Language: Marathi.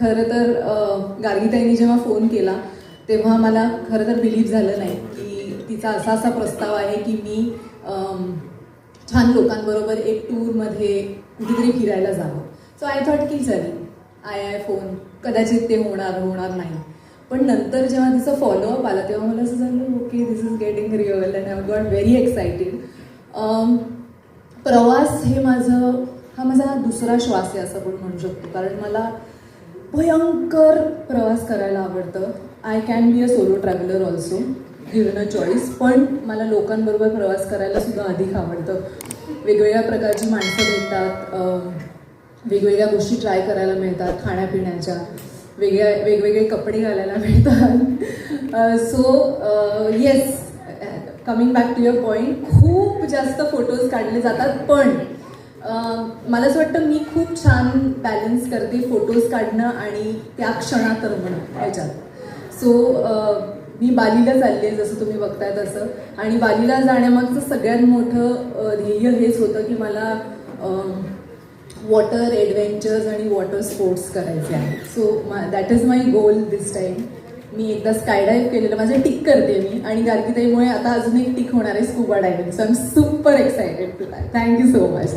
खरं तर गार्गीताईंनी जेव्हा फोन केला तेव्हा मला खरं तर बिलीव्ह झालं नाही की तिचा असा असा प्रस्ताव आहे की मी छान लोकांबरोबर एक टूरमध्ये कुठेतरी फिरायला जावं. सो आय थॉट की चल आय आय फोन कदाचित ते होणार होणार नाही. पण नंतर जेव्हा तिचा फॉलोअप आला तेव्हा मला असं झालं okay this is getting real and I got very excited प्रवास हे माझं हा माझा दुसरा श्वास आहे असं आपण म्हणू शकतो. कारण मला भयंकर प्रवास करायला आवडतं. I can be a solo traveller also given a choice पण मला लोकांबरोबर प्रवास करायला सुद्धा अधिक आवडतं. वेगवेगळ्या प्रकारची माणसं भेटतात. वेगवेगळ्या गोष्टी ट्राय करायला मिळतात. खाण्यापिण्याच्या. वेगळ्या वेगवेगळे कपडे घालायला मिळतात. So yes coming back to your point खूप जास्त फोटोज काढले जातात. पण मला असं वाटतं मी खूप छान बॅलन्स करते फोटोज काढणं आणि त्या क्षणात रमणं ह्याच्यात. सो मी बालीला चालली आहे जसं तुम्ही बघताय तसं. आणि बालीला जाण्यामागचं सगळ्यात मोठं ध्येय हेच होतं की मला वॉटर ॲडव्हेंचर्स आणि वॉटर स्पोर्ट्स करायचे आहे. So that is my goal this time मी एकदा स्कायडाईव्ह केलेलं माझं टिक करते मी. आणि गार्गीताईमुळे आता अजून एक टिक होणार आहे scuba diving so I am super excited to that thank you so much